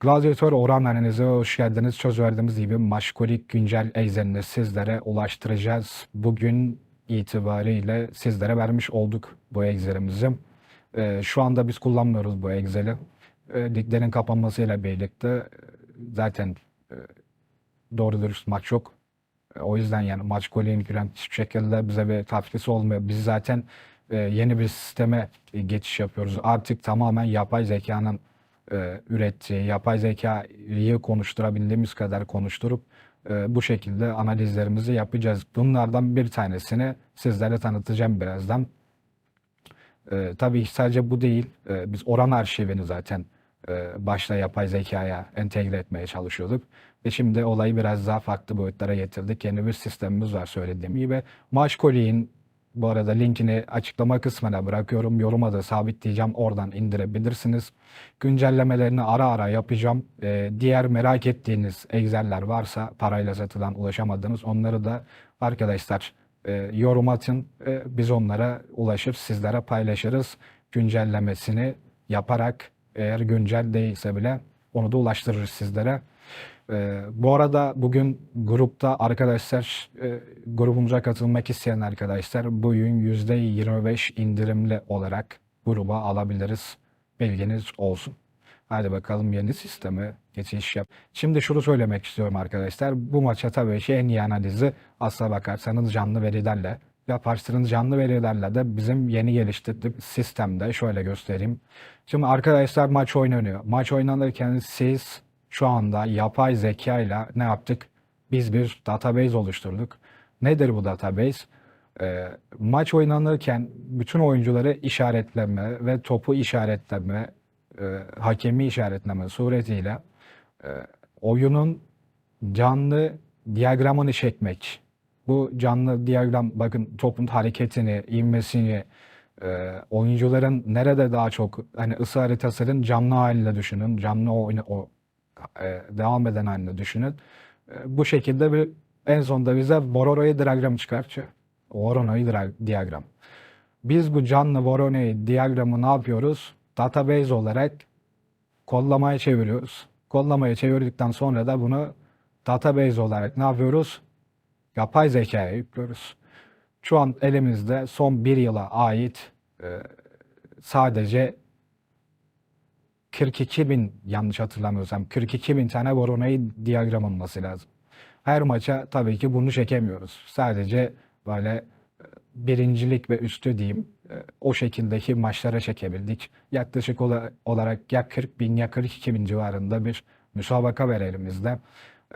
Gladyatör oran analize hoş geldiniz. Söz verdiğimiz gibi maşkolik güncel egzenini sizlere ulaştıracağız. Bugün itibariyle sizlere vermiş olduk bu egzerimizi. Ee, şu anda biz kullanmıyoruz bu egzeli. Ee, liglerin kapanmasıyla birlikte e, zaten e, doğru dürüst maç yok. E, O yüzden yani maç golü giren hiçbir şekilde bize bir katkısı olmuyor. Biz zaten e, yeni bir sisteme e, geçiş yapıyoruz. Artık tamamen yapay zekanın e, ürettiği, yapay zekayı konuşturabildiğimiz kadar konuşturup e, bu şekilde analizlerimizi yapacağız. Bunlardan bir tanesini sizlere tanıtacağım birazdan. E, tabii sadece bu değil. E, biz oran arşivini zaten e, başta yapay zekaya entegre etmeye çalışıyorduk. Ve şimdi olayı biraz daha farklı boyutlara getirdik. Yeni bir sistemimiz var söylediğim gibi. Maşkoli'nin bu arada linkini açıklama kısmına bırakıyorum. Yoruma da sabitleyeceğim. Oradan indirebilirsiniz. Güncellemelerini ara ara yapacağım. E, diğer merak ettiğiniz Excel'ler varsa parayla satılan ulaşamadığınız onları da arkadaşlar e, yorum atın. E, biz onlara ulaşır sizlere paylaşırız. Güncellemesini yaparak eğer güncel değilse bile onu da ulaştırırız sizlere. E, bu arada bugün grupta arkadaşlar e, grubumuza katılmak isteyen arkadaşlar bugün %25 indirimli olarak gruba alabiliriz. Bilginiz olsun. Hadi bakalım yeni sisteme geçiş yap. Şimdi şunu söylemek istiyorum arkadaşlar. Bu maça tabii ki en iyi analizi aslına bakarsanız canlı verilerle yaparsınız. Canlı verilerle de bizim yeni geliştirdiğimiz sistemde şöyle göstereyim. Şimdi arkadaşlar maç oynanıyor. Maç oynanırken siz şu anda yapay zeka ile ne yaptık? Biz bir database oluşturduk. Nedir bu database? Ee, maç oynanırken bütün oyuncuları işaretleme ve topu işaretleme, e, hakemi işaretleme suretiyle e, oyunun canlı diyagramını çekmek. Bu canlı diyagram bakın topun hareketini, inmesini, e, oyuncuların nerede daha çok hani ısı haritasının canlı halinde düşünün. Canlı oyunu o e, devam eden halinde düşünün. E, bu şekilde bir en sonunda bize Voronoi diyagram çıkartıyor. Voronoi diyagram. Biz bu canlı Voronoi diyagramı ne yapıyoruz? Database olarak kodlamaya çeviriyoruz. Kodlamaya çevirdikten sonra da bunu database olarak ne yapıyoruz? Yapay zekaya yüklüyoruz. Şu an elimizde son bir yıla ait e, sadece 42 bin yanlış hatırlamıyorsam 42 bin tane Voronoi diyagram olması lazım. Her maça tabii ki bunu çekemiyoruz. Sadece böyle e, birincilik ve üstü diyeyim e, o şekildeki maçlara çekebildik. Yaklaşık ola- olarak ya 40 bin ya 42 bin civarında bir müsabaka var elimizde.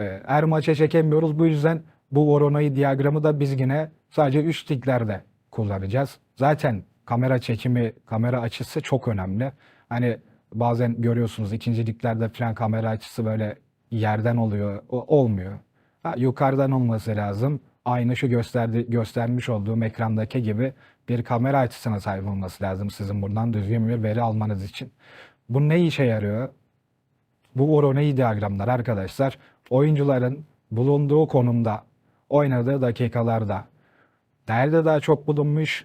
E, Her maça çekemiyoruz. Bu yüzden bu Voronoi diyagramı da biz yine sadece üst liglerde kullanacağız. Zaten kamera çekimi, kamera açısı çok önemli. Hani bazen görüyorsunuz ikinci liglerde falan kamera açısı böyle yerden oluyor. O, olmuyor. Ha, yukarıdan olması lazım. Aynı şu gösterdi, göstermiş olduğum ekrandaki gibi bir kamera açısına sahip olması lazım sizin buradan düzgün bir veri almanız için. Bu ne işe yarıyor? Bu Voronoi diyagramlar arkadaşlar oyuncuların bulunduğu konumda, oynadığı dakikalarda nerede daha çok bulunmuş,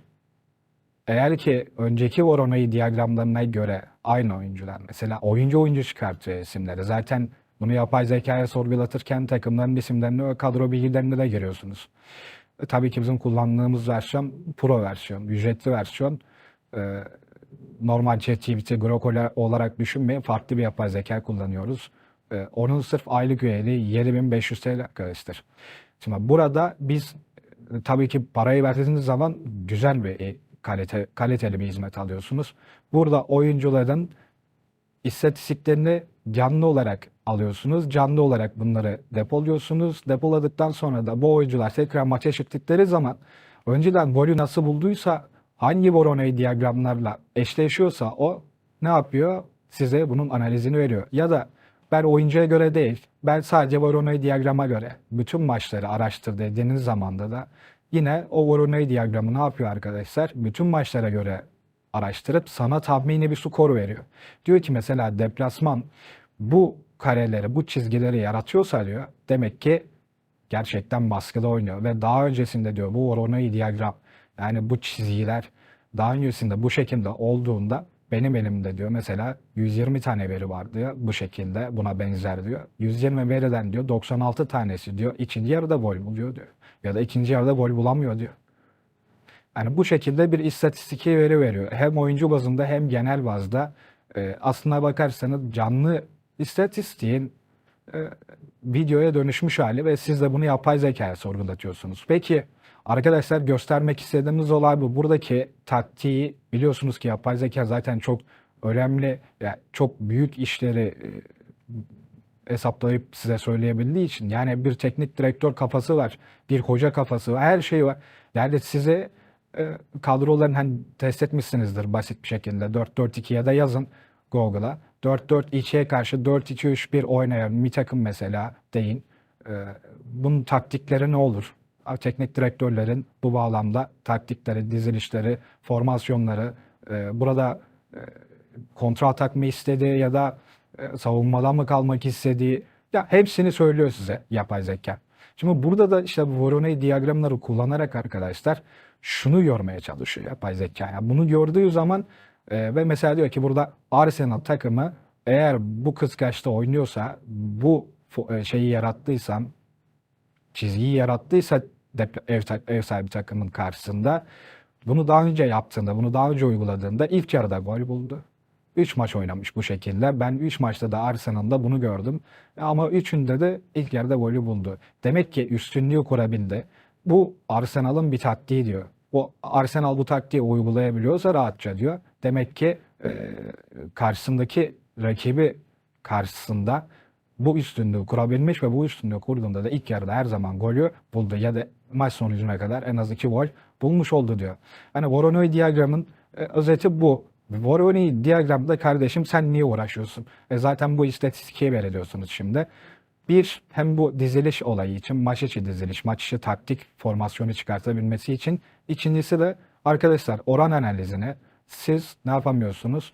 eğer ki önceki Voronoi diyagramlarına göre aynı oyuncular mesela oyuncu oyuncu çıkartıyor isimleri. Zaten bunu yapay zekaya sorgulatırken takımların isimlerini kadro bilgilerini de giriyorsunuz. E, tabii ki bizim kullandığımız versiyon Pro versiyon, ücretli versiyon. E, normal ChatGPT, Grok ola- olarak düşünmeyin. Farklı bir yapay zeka kullanıyoruz. E, onun sırf aylık üyeliği 7500 TL arkadaşlar. Şimdi burada biz e, tabii ki parayı verdiğiniz zaman güzel bir kalite kaliteli bir hizmet alıyorsunuz. Burada oyuncuların istatistiklerini canlı olarak alıyorsunuz. Canlı olarak bunları depoluyorsunuz. Depoladıktan sonra da bu oyuncular tekrar maça çıktıkları zaman önceden golü nasıl bulduysa hangi Voronoi diyagramlarla eşleşiyorsa o ne yapıyor? Size bunun analizini veriyor. Ya da ben oyuncuya göre değil, ben sadece Voronoi diyagrama göre bütün maçları araştır dediğiniz zamanda da yine o Voronoi diyagramı ne yapıyor arkadaşlar? Bütün maçlara göre araştırıp sana tahmini bir skor veriyor. Diyor ki mesela deplasman bu kareleri, bu çizgileri yaratıyorsa diyor demek ki gerçekten baskıda oynuyor ve daha öncesinde diyor bu Voronoi diyagram yani bu çizgiler daha öncesinde bu şekilde olduğunda benim elimde diyor mesela 120 tane veri var diyor bu şekilde buna benzer diyor. 120 veriden diyor 96 tanesi diyor ikinci yarıda gol buluyor diyor. Ya da ikinci yarıda gol bulamıyor diyor. Yani bu şekilde bir istatistiki veri veriyor. Hem oyuncu bazında hem genel bazda. Ee, aslına bakarsanız canlı istatistiğin e, videoya dönüşmüş hali ve siz de bunu yapay zekaya sorgulatıyorsunuz. Peki arkadaşlar göstermek istediğimiz olay bu. Buradaki taktiği biliyorsunuz ki yapay zeka zaten çok önemli, yani çok büyük işleri e, hesaplayıp size söyleyebildiği için yani bir teknik direktör kafası var, bir hoca kafası var, her şey var. Yani size e, hani test etmişsinizdir basit bir şekilde 4-4-2 ya da yazın Google'a 4-4-2'ye karşı 4-2-3-1 oynayan bir takım mesela deyin. E, bunun taktikleri ne olur? Teknik direktörlerin bu bağlamda taktikleri, dizilişleri, formasyonları, e, burada e, kontra atak mı istediği ya da e, savunmadan mı kalmak istediği ya hepsini söylüyor size yapay zeka. Şimdi burada da işte bu Voronoi diyagramları kullanarak arkadaşlar şunu görmeye çalışıyor yapay zeka. Yani bunu gördüğü zaman e, ve mesela diyor ki burada Arsenal takımı eğer bu kıskaçta oynuyorsa bu e, şeyi yarattıysam çizgiyi yarattıysa ev, ev sahibi takımın karşısında bunu daha önce yaptığında, bunu daha önce uyguladığında ilk yarıda gol buldu. 3 maç oynamış bu şekilde. Ben 3 maçta da Arsenal'da bunu gördüm. Ama üçünde de ilk yarıda golü buldu. Demek ki üstünlüğü kurabildi. Bu Arsenal'ın bir taktiği diyor. Bu Arsenal bu taktiği uygulayabiliyorsa rahatça diyor. Demek ki e, karşısındaki rakibi karşısında bu üstünlüğü kurabilmiş ve bu üstünlüğü kurduğunda da ilk yarıda her zaman golü buldu ya da maç sonucuna kadar en az iki gol bulmuş oldu diyor. Hani Voronoi diyagramın e, özeti bu. Voronoi diyagramda kardeşim sen niye uğraşıyorsun? E zaten bu istatistiğe veriliyorsunuz şimdi. Bir, hem bu diziliş olayı için, maç içi diziliş, maç içi taktik formasyonu çıkartabilmesi için. İkincisi de arkadaşlar oran analizini siz ne yapamıyorsunuz?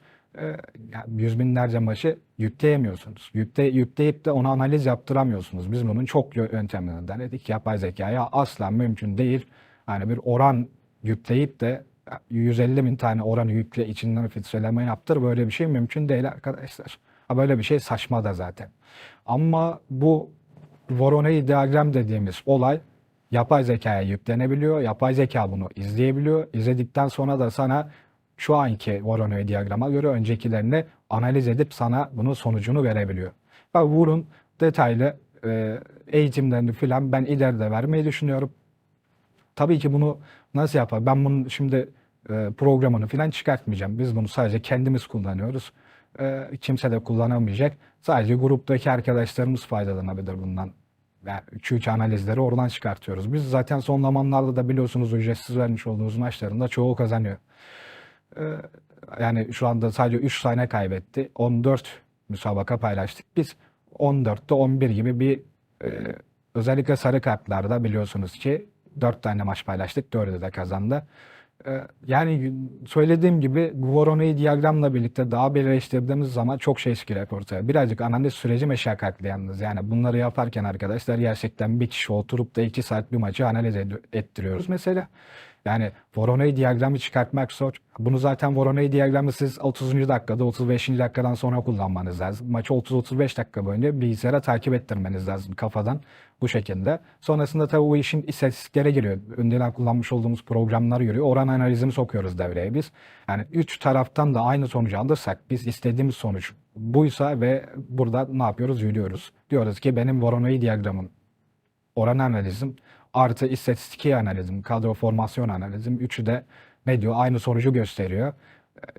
Ya yüz binlerce maçı yükleyemiyorsunuz. Yükle, yükleyip de ona analiz yaptıramıyorsunuz. Biz bunun çok yö- yöntemlerini denedik. Yapay zekaya asla mümkün değil. Yani bir oran yükleyip de 150 bin tane oranı yükle içinden filtreleme yaptır. Böyle bir şey mümkün değil arkadaşlar. Ha böyle bir şey saçma da zaten. Ama bu Voronoi diyagram dediğimiz olay yapay zekaya yüklenebiliyor. Yapay zeka bunu izleyebiliyor. İzledikten sonra da sana şu anki Voronoi diyagrama göre öncekilerini analiz edip sana bunun sonucunu verebiliyor. Ve bunun detaylı e, eğitimlerini filan ben ileride vermeyi düşünüyorum. Tabii ki bunu nasıl yapar? Ben bunun şimdi e, programını falan çıkartmayacağım. Biz bunu sadece kendimiz kullanıyoruz. E, kimse de kullanamayacak. Sadece gruptaki arkadaşlarımız faydalanabilir bundan. Yani çünkü analizleri oradan çıkartıyoruz. Biz zaten son zamanlarda da biliyorsunuz ücretsiz vermiş olduğumuz maçlarında çoğu kazanıyor. E, yani şu anda sadece 3 tane kaybetti. 14 müsabaka paylaştık. Biz 14'te 11 gibi bir e, özellikle sarı kartlarda biliyorsunuz ki 4 tane maç paylaştık. 4'ü de kazandı. Ee, Yani söylediğim gibi bu Voronoi diyagramla birlikte daha birleştirdiğimiz zaman çok şey çıkacak ortaya. Birazcık analiz süreci meşakkatli yalnız. Yani bunları yaparken arkadaşlar gerçekten bir kişi oturup da 2 saat bir maçı analiz ettiriyoruz mesela. Yani Voronoi diyagramı çıkartmak zor. Bunu zaten Voronoi diyagramı siz 30. dakikada 35. dakikadan sonra kullanmanız lazım. Maçı 30-35 dakika boyunca bilgisayara takip ettirmeniz lazım kafadan bu şekilde. Sonrasında tabii bu işin istatistiklere giriyor. Önceden kullanmış olduğumuz programlar giriyor. Oran analizini sokuyoruz devreye biz. Yani üç taraftan da aynı sonucu alırsak biz istediğimiz sonuç buysa ve burada ne yapıyoruz? Yürüyoruz. Diyoruz ki benim Voronoi diyagramım oran analizim artı istatistiki analizim, kadro formasyon analizim. Üçü de ne diyor? Aynı sonucu gösteriyor.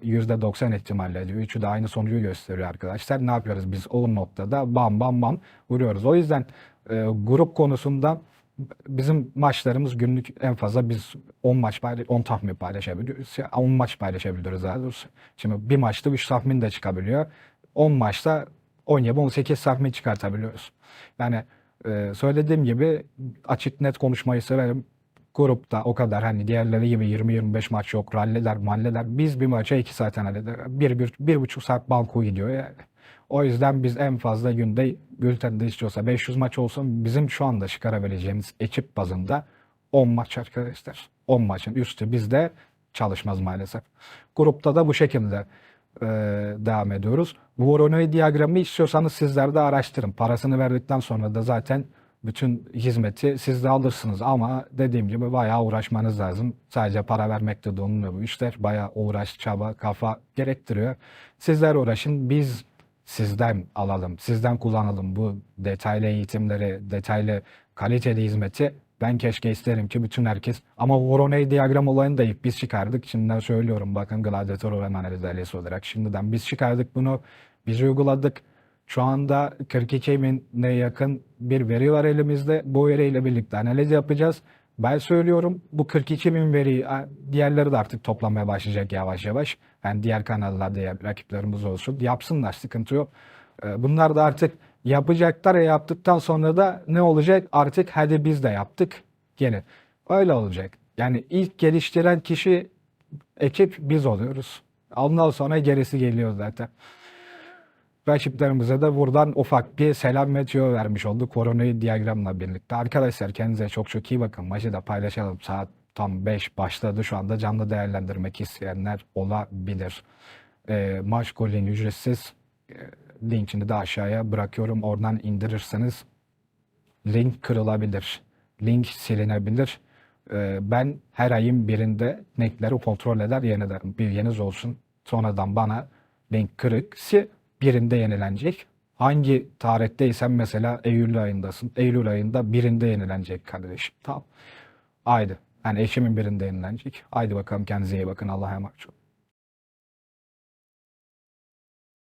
%90 ihtimalle diyor. Üçü de aynı sonucu gösteriyor arkadaşlar. Ne yapıyoruz biz o noktada? Bam bam bam vuruyoruz. O yüzden e, grup konusunda bizim maçlarımız günlük en fazla biz 10 maç paylaş 10 tahmin paylaşabiliyoruz. Ya 10 maç paylaşabiliyoruz daha doğrusu. Şimdi bir maçta 3 tahmin de çıkabiliyor. 10 maçta 17-18 tahmin çıkartabiliyoruz. Yani ee, söylediğim gibi açık net konuşmayı severim. Grupta o kadar hani diğerleri gibi 20-25 maç yok. Ralliler, malliler. Biz bir maça 2 saat halleder. Bir, bir, bir buçuk saat banko gidiyor yani. O yüzden biz en fazla günde bültende istiyorsa 500 maç olsun bizim şu anda çıkarabileceğimiz ekip bazında 10 maç arkadaşlar. 10 maçın üstü bizde çalışmaz maalesef. Grupta da bu şekilde. E, devam ediyoruz. Voronoi diyagramı istiyorsanız sizler de araştırın. Parasını verdikten sonra da zaten bütün hizmeti siz de alırsınız ama dediğim gibi bayağı uğraşmanız lazım. Sadece para vermekte de olmuyor bu işler. Bayağı uğraş, çaba, kafa gerektiriyor. Sizler uğraşın, biz sizden alalım, sizden kullanalım bu detaylı eğitimleri, detaylı kaliteli hizmeti. Ben keşke isterim ki bütün herkes ama Voronoi diyagram olayını da ilk biz çıkardık. Şimdiden söylüyorum bakın gladyatör oran analiz olarak şimdiden biz çıkardık bunu. Biz uyguladık. Şu anda 42 bine yakın bir veri var elimizde. Bu veriyle birlikte analiz yapacağız. Ben söylüyorum bu 42 bin veriyi diğerleri de artık toplamaya başlayacak yavaş yavaş. Yani diğer kanallar diğer rakiplerimiz olsun. Yapsınlar sıkıntı yok. Ee, Bunlar da artık yapacaklar. E yaptıktan sonra da ne olacak? Artık hadi biz de yaptık. Yine öyle olacak. Yani ilk geliştiren kişi ekip biz oluyoruz. Ondan sonra gerisi geliyor zaten. Rakiplerimize de buradan ufak bir selam ve vermiş olduk koronayı diyagramla birlikte. Arkadaşlar kendinize çok çok iyi bakın. Maçı da paylaşalım. Saat tam 5 başladı. Şu anda canlı değerlendirmek isteyenler olabilir. Ee, maç golün ücretsiz. Ee, linkini de aşağıya bırakıyorum. Oradan indirirseniz link kırılabilir. Link silinebilir. Ee, ben her ayın birinde linkleri kontrol eder yenilerim. Bilginiz olsun. Sonradan bana link kırıksı birinde yenilenecek. Hangi tarihteysen mesela Eylül ayındasın. Eylül ayında birinde yenilenecek kardeşim. Tamam. Haydi. Yani eşimin birinde yenilenecek. Haydi bakalım kendinize iyi bakın. Allah'a emanet olun.